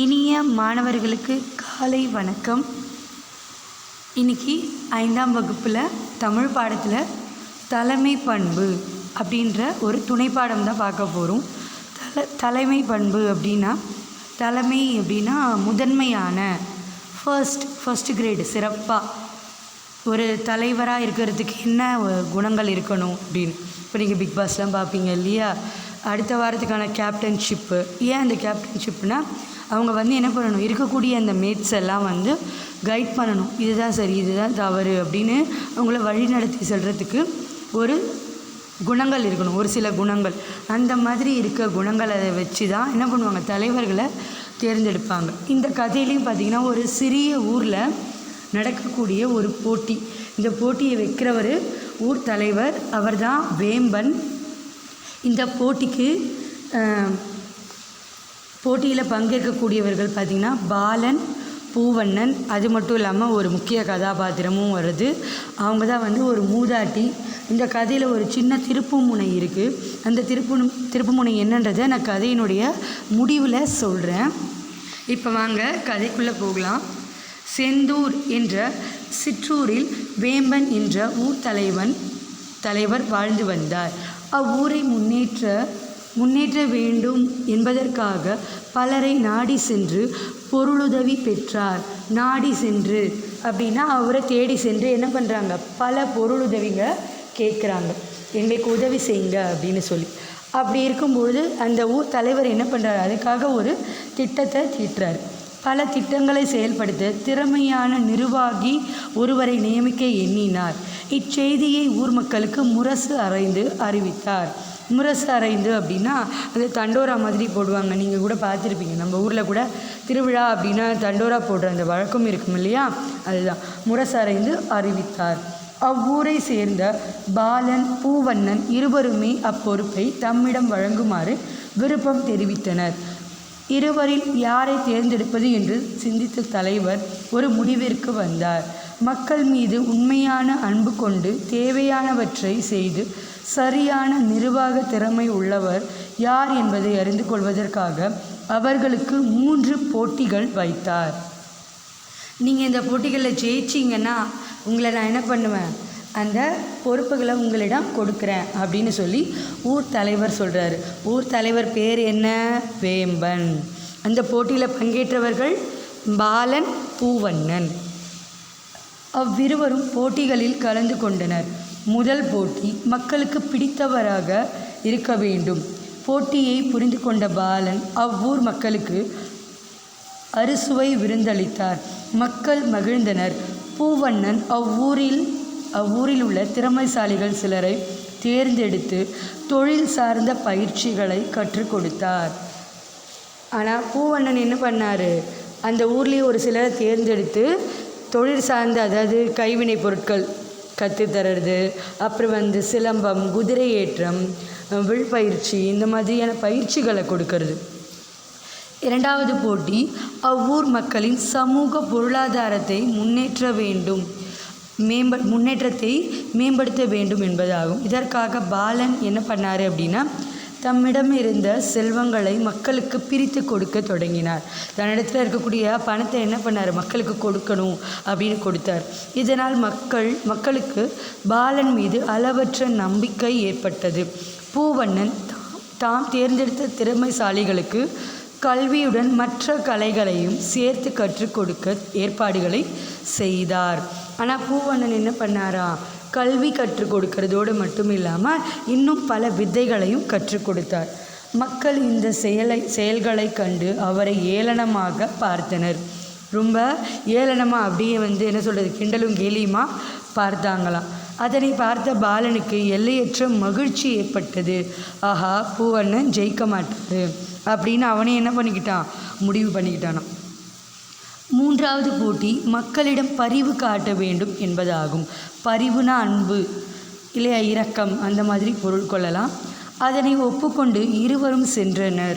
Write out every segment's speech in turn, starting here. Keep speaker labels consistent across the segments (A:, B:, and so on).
A: இனிய மாணவர்களுக்கு காலை வணக்கம். இன்னைக்கு ஐந்தாம் வகுப்பில் தமிழ் பாடத்தில் தலைமை பண்பு அப்படின்ற ஒரு துணைப்பாடம் தான் பார்க்க போகிறோம் தல தலைமை பண்பு அப்படின்னா தலைமை அப்படின்னா முதன்மையான ஃபர்ஸ்ட் ஃபர்ஸ்ட் கிரேடு சிறப்பாக ஒரு தலைவராக இருக்கிறதுக்கு என்ன குணங்கள் இருக்கணும் அப்படின்னு. இப்போ நீங்கள் பிக் பாஸ்லாம் பார்ப்பீங்க இல்லையா? அடுத்த வாரத்துக்கான கேப்டன்ஷிப்பு ஏன் அந்த கேப்டன்ஷிப்னால் அவங்க வந்து என்ன பண்ணணும்? இருக்கக்கூடிய அந்த மேட்ஸ் எல்லாம் வந்து கைட் பண்ணணும். இதுதான் சரி இதுதான் தவறு அப்படின்னு அவங்கள வழி நடத்தி செல்கிறதுக்கு ஒரு குணங்கள் இருக்கணும். ஒரு சில குணங்கள். அந்த மாதிரி இருக்க குணங்களை வச்சு தான் என்ன பண்ணுவாங்க? தலைவர்களை தேர்ந்தெடுப்பாங்க. இந்த கதையிலையும் பார்த்திங்கன்னா ஒரு சிறிய ஊரில் நடக்கக்கூடிய ஒரு போட்டி. இந்த போட்டியை வைக்கிறவர் ஊர் தலைவர் அவர்தான் வேம்பன். இந்த போட்டிக்கு போட்டியில் பங்கேற்கக்கூடியவர்கள் பார்த்திங்கன்னா பாலன் பூவண்ணன் அது மட்டும் இல்லாமல் ஒரு முக்கிய கதாபாத்திரமும் வருது. அவங்க தான் வந்து ஒரு மூதாட்டி. இந்த கதையில் ஒரு சின்ன திருப்புமுனை இருக்குது அந்த திருப்பு திருப்புமுனை என்னன்றதை நான் கதையினுடைய முடிவில் சொல்கிறேன் இப்போ வாங்க கதைக்குள்ளே போகலாம். செந்தூர் என்ற சிற்றூரில் வேம்பன் என்ற ஊர் தலைவன் தலைவர் வாழ்ந்து வந்தார். அவ்வூரை முன்னேற்ற முன்னேற்ற வேண்டும் என்பதற்காக பலரை நாடி சென்று பொருளுதவி பெற்றார். நாடி சென்று. அப்படின்னா அவரை தேடி சென்று என்ன பண்ணுறாங்க பல பொருளுதவிங்க கேட்குறாங்க. எங்களுக்கு உதவி செய்யுங்க அப்படின்னு சொல்லி. அப்படி இருக்கும்பொழுது அந்த ஊர் தலைவர் என்ன பண்ணுறாரு அதுக்காக ஒரு திட்டத்தை தீட்டுறாரு. பல திட்டங்களை செயல்படுத்த திறமையான நிர்வாகி ஒருவரை நியமிக்க எண்ணினார். இச்செய்தியை ஊர் மக்களுக்கு முரசு அறைந்து அறிவித்தார். முரசு அப்படின்னா அது தண்டோரா மாதிரி போடுவாங்க. நீங்கள் கூட பார்த்துருப்பீங்க. நம்ம ஊரில் கூட திருவிழா அப்படின்னா தண்டோரா போடுற அந்த வழக்கம் இருக்கும் இல்லையா? அதுதான். முரசு அறிவித்தார். அவ்வூரை சேர்ந்த பாலன் பூவண்ணன் இருவருமே அப்பொறுப்பை தம்மிடம் வழங்குமாறு விருப்பம் தெரிவித்தனர். இருவரில் யாரை தேர்ந்தெடுப்பது என்று சிந்தித்த தலைவர் ஒரு முடிவிற்கு வந்தார். மக்கள் மீது உண்மையான அன்பு கொண்டு தேவையானவற்றை செய்து சரியான நிர்வாக திறமை உள்ளவர் யார் என்பதை அறிந்து கொள்வதற்காக அவர்களுக்கு மூன்று போட்டிகள் வைத்தார். நீங்கள் இந்த போட்டிகளில் ஜெயிச்சிங்கன்னா உங்களை நான் என்ன பண்ணுவேன்? அந்த பொறுப்புகளை உங்களிடம் கொடுக்குறேன் அப்படின்னு சொல்லி ஊர் தலைவர் சொல்கிறார் ஊர் தலைவர் பேர் என்ன? வேம்பன். அந்த போட்டியில் பங்கேற்றவர்கள் பாலன் பூவண்ணன். அவ்விருவரும் போட்டிகளில் கலந்து கொண்டனர். முதல் போட்டி மக்களுக்கு பிடித்தவராக இருக்க வேண்டும். போட்டியை புரிந்து கொண்ட பாலன் அவ்வூர் மக்களுக்கு அறுசுவை விருந்தளித்தார். மக்கள் மகிழ்ந்தனர். பூவண்ணன் அவ்வூரில் அவ்வூரில் உள்ள திறமைசாலிகள் சிலரை தேர்ந்தெடுத்து தொழில் சார்ந்த பயிற்சிகளை கற்றுக் கொடுத்தார். ஆனால் பூவண்ணன் என்ன பண்ணார்? அந்த ஊர்லேயே ஒரு சிலரை தேர்ந்தெடுத்து தொழில் சார்ந்த அதாவது கைவினை பொருட்கள் கற்றுத்தர்றது. அப்புறம் வந்து சிலம்பம் குதிரை ஏற்றம் வில்பயிற்சி இந்த மாதிரியான பயிற்சிகளை கொடுக்கறது. இரண்டாவது போட்டி அவ்வூர் மக்களின் சமூக பொருளாதாரத்தை முன்னேற்ற வேண்டும். மேம்ப முன்னேற்றத்தை மேம்படுத்த வேண்டும் என்பதாகும். இதற்காக பாலன் என்ன பண்ணார் அப்படின்னா தம்மிடம் இருந்த செல்வங்களை மக்களுக்கு பிரித்து கொடுக்க தொடங்கினார். தன்னிடத்தில் இருக்கக்கூடிய பணத்தை என்ன பண்ணார்? மக்களுக்கு கொடுக்கணும் அப்படின்னு கொடுத்தார். இதனால் மக்கள் மக்களுக்கு பாலன் மீது அளவற்ற நம்பிக்கை ஏற்பட்டது. பூவண்ணன் தாம் தாம் தேர்ந்தெடுத்த திறமைசாலிகளுக்கு கல்வியுடன் மற்ற கலைகளையும் சேர்த்து கற்றுக் கொடுக்க ஏற்பாடுகளை செய்தார். ஆனால் பூவண்ணன் என்ன பண்ணாரா? கல்வி கற்றுக் கொடுக்கறதோடு மட்டும் இல்லாமல் இன்னும் பல வித்தைகளையும் கற்றுக் கொடுத்தார். மக்கள் இந்த செயலை செயல்களை கண்டு அவரை ஏளனமாக பார்த்தனர். ரொம்ப ஏளனமாக அப்படியே வந்து என்ன சொல்கிறது கிண்டலும் கேலியுமா பார்த்தாங்களாம். அதனை பார்த்த பாலனுக்கு எல்லையற்ற மகிழ்ச்சி ஏற்பட்டது. ஆஹா பூவண்ணன் ஜெயிக்க மாட்டாரு அப்படின்னு அவனே என்ன பண்ணிக்கிட்டான் முடிவு பண்ணிக்கிட்டானான் மூன்றாவது போட்டி மக்களிடம் பரிவு காட்ட வேண்டும் என்பதாகும். பரிவுனா அன்பு இல்லையா? இரக்கம் அந்த மாதிரி பொருள் கொள்ளலாம். அதனை ஒப்புக்கொண்டு இருவரும் சென்றனர்.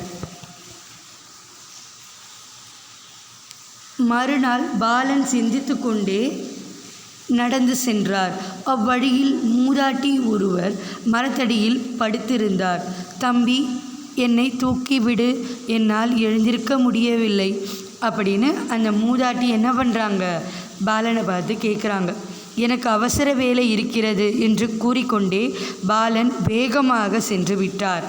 A: மறுநாள் பாலன் சிந்தித்து கொண்டே நடந்து சென்றார். அவ்வழியில் மூதாட்டி ஒருவர் மரத்தடியில் படுத்திருந்தார். தம்பி என்னை தூக்கிவிடு. என்னால் எழுந்திருக்க முடியவில்லை. அப்படின்னு அந்த மூதாட்டி என்ன பண்ணுறாங்க பாலனை பார்த்து கேட்குறாங்க எனக்கு அவசர வேலை இருக்கிறது என்று கூறிக்கொண்டே பாலன் வேகமாக சென்று விட்டார்.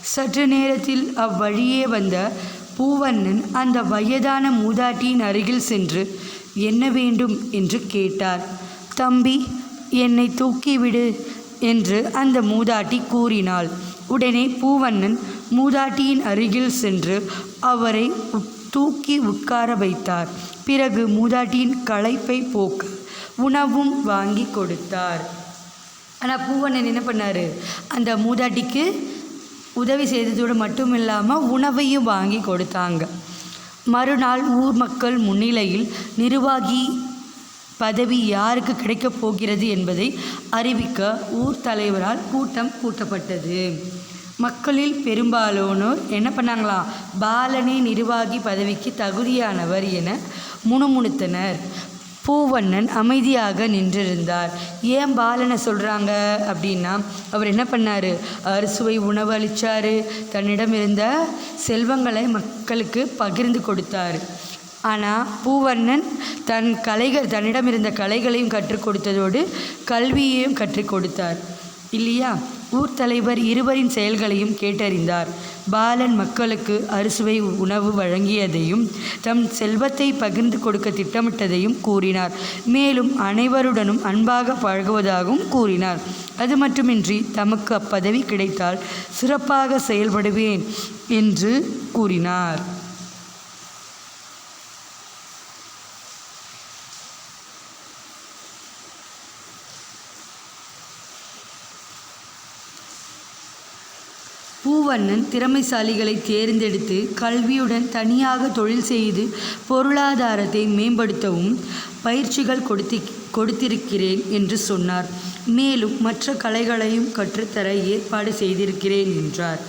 A: சற்று நேரத்தில் அவ்வழியே வந்த பூவண்ணன் அந்த வயதான மூதாட்டியின் அருகில் சென்று என்ன வேண்டும்? என்று கேட்டார். தம்பி என்னை தூக்கிவிடு என்று அந்த மூதாட்டி கூறினாள். உடனே பூவண்ணன் மூதாட்டியின் அருகில் சென்று அவரை உட்- தூக்கி உட்கார வைத்தார். பிறகு மூதாட்டியின் களைப்பை போக்க உணவும் வாங்கி கொடுத்தார். ஆனால் பூவண்ணன் என்ன பண்ணார்? அந்த மூதாட்டிக்கு உதவி செய்ததோடு மட்டும் இல்லாமல் உணவையும் வாங்கி கொடுத்தாங்க. மறுநாள் ஊர் மக்கள் முன்னிலையில் நிர்வாகி பதவி யாருக்கு கிடைக்கப் போகிறது என்பதை அறிவிக்க ஊர் தலைவரால் கூட்டம் கூட்டப்பட்டது. மக்களில் பெரும்பாலானோர் என்ன பண்ணாங்களாம் பாலனே நிர்வாகி பதவிக்கு தகுதியானவர் என முணுமுணுத்தனர். பூவண்ணன் அமைதியாக நின்றிருந்தார். ஏன் பாலனை சொல்கிறாங்க அப்படின்னா அவர் என்ன பண்ணார்? அறுசுவை உணவு அளித்தார் தன்னிடம் இருந்த செல்வங்களை மக்களுக்கு பகிர்ந்து கொடுத்தார். ஆனால் பூவண்ணன் தன் கலைகள் தன்னிடம் இருந்த கலைகளையும் கற்றுக் கொடுத்ததோடு கல்வியையும் கற்றுக் கொடுத்தார். இல்லையா? ஊர் தலைவர் இருவரின் செயல்களையும் கேட்டறிந்தார். பாலன் மக்களுக்கு அறுசுவை உணவு வழங்கியதையும் தம் செல்வத்தை பகிர்ந்து கொடுக்க திட்டமிட்டதையும் கூறினார். மேலும் அனைவருடனும் அன்பாக பழகுவதாகவும் கூறினார். அது மட்டுமின்றி தமக்கு அப்பதவி கிடைத்தால் சிறப்பாக செயல்படுவேன் என்று கூறினார். பூவண்ணன் திறமைசாலிகளை தேர்ந்தெடுத்து கல்வியுடன் தனியாக தொழில் செய்து பொருளாதாரத்தை மேம்படுத்தவும் பயிற்சிகள் கொடுத்தி கொடுத்திருக்கிறேன் என்று சொன்னார். மேலும் மற்ற கலைகளையும் கற்றுத்தர ஏற்பாடு செய்திருக்கிறேன் என்றார்.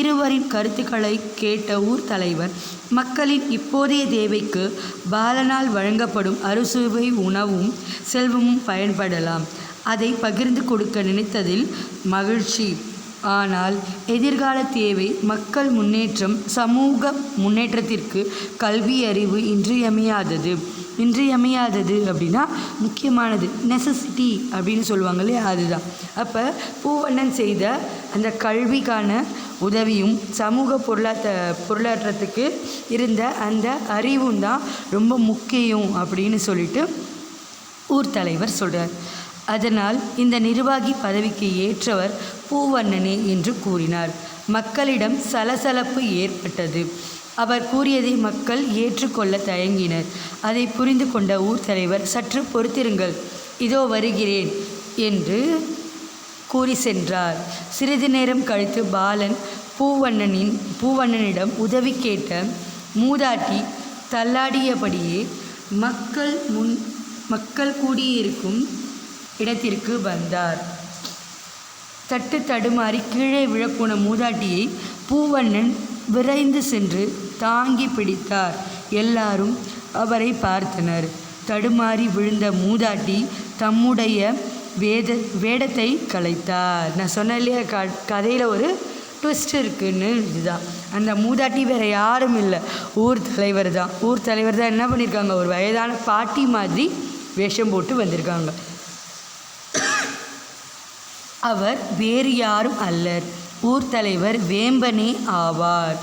A: இருவரின் கருத்துக்களை கேட்ட ஊர் தலைவர் மக்களின் இப்போதைய தேவைக்கு பாலனால் வழங்கப்படும் அறுசுவை உணவும் செல்வமும் பயன்படலாம். அதை பகிர்ந்து கொடுக்க நினைத்ததில் மகிழ்ச்சி. ஆனால் எதிர்கால தேவை மக்கள் முன்னேற்றம் சமூக முன்னேற்றத்திற்கு கல்வி அறிவு இன்றியமையாதது. இன்றியமையாதது அப்படின்னா முக்கியமானது நெசசிட்டி அப்படின்னு சொல்லுவாங்க இல்லையா அதுதான். அப்போ பூவண்ணன் செய்த அந்த கல்விக்கான உதவியும் சமூக பொருளாத்த பொருளாதாரத்துக்கு இருந்த அந்த அறிவும் தான் ரொம்ப முக்கியம் அப்படின்னு சொல்லிட்டு ஊர் தலைவர் சொல்கிறார் அதனால் இந்த நிர்வாகி பதவிக்கு ஏற்றவர் பூவண்ணனே என்று கூறினார். மக்களிடம் சலசலப்பு ஏற்பட்டது. அவர் கூறியதை மக்கள் ஏற்றுக்கொள்ள தயங்கினர். அதை புரிந்து கொண்ட ஊர் தலைவர் சற்று பொறுத்திருங்கள் இதோ வருகிறேன் என்று கூறி சென்றார். சிறிது நேரம் கழித்து பாலன் பூவண்ணனின் பூவண்ணனிடம் உதவி கேட்ட மூதாட்டி தள்ளாடியபடியே மக்கள் முன் மக்கள் கூடியிருக்கும் இடத்திற்கு வந்தார். தட்டு தடுமாறி கீழே விழப்போன மூதாட்டியை பூவண்ணன் விரைந்து சென்று தாங்கி பிடித்தார். எல்லாரும் அவரை பார்த்தனர். தடுமாறி விழுந்த மூதாட்டி தம்முடைய வேத வேடத்தை கலைத்தார். நான் சொன்னேன் இல்லையா க கதையில் ஒரு ட்விஸ்ட் இருக்குன்னு இதுதான். அந்த மூதாட்டி வேறு யாரும் இல்லை. ஊர் தலைவர் தான். ஊர் தலைவர் தான் என்ன பண்ணியிருக்காங்க? ஒரு வயதான பாட்டி மாதிரி வேஷம் போட்டு வந்திருக்காங்க. அவர் வேறு யாரும் அல்லர். ஊர் தலைவர் வேம்பனே ஆவார்.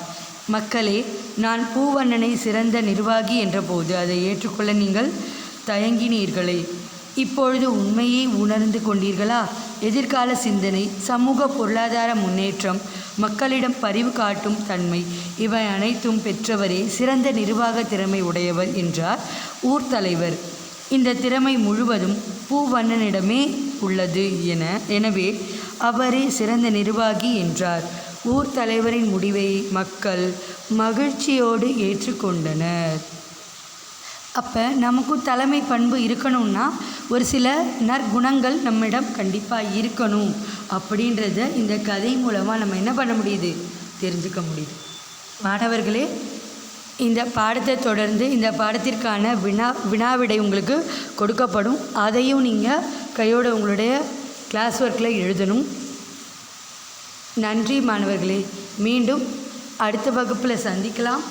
A: மக்களே நான் பூவண்ணனை சிறந்த நிர்வாகி என்றபோது அதை ஏற்றுக்கொள்ள நீங்கள் தயங்கினீர்களே. இப்பொழுது உண்மையை உணர்ந்து கொண்டீர்களா? எதிர்கால சிந்தனை சமூக பொருளாதார முன்னேற்றம் மக்களிடம் பரிவு காட்டும் தன்மை இவை அனைத்தும் பெற்றவரே சிறந்த நிர்வாக திறமை உடையவர் என்றார் ஊர் தலைவர். இந்த திறமை முழுவதும் பூவண்ணனிடமே உள்ளது என எனவே அவரே சிறந்த நிர்வாகி என்றார். ஊர் தலைவரின் முடிவை மக்கள் மகிழ்ச்சியோடு ஏற்றுக்கொண்டனர். அப்போ நமக்கும் தலைமை பண்பு இருக்கணும்னா ஒரு சில நற்குணங்கள் நம்மிடம் கண்டிப்பாக இருக்கணும் அப்படின்றத இந்த கதை மூலமாக நம்ம என்ன பண்ண முடியுது? தெரிஞ்சுக்க முடியுது. மாணவர்களே இந்த பாடத்தை தொடர்ந்து இந்த பாடத்திற்கான வினா வினாவிடை உங்களுக்கு கொடுக்கப்படும். அதையும் நீங்கள் கையோட உங்களுடைய கிளாஸ் ஒர்க்கில் எழுதணும். நன்றி மாணவர்களே. மீண்டும் அடுத்த வகுப்பில் சந்திக்கலாம்.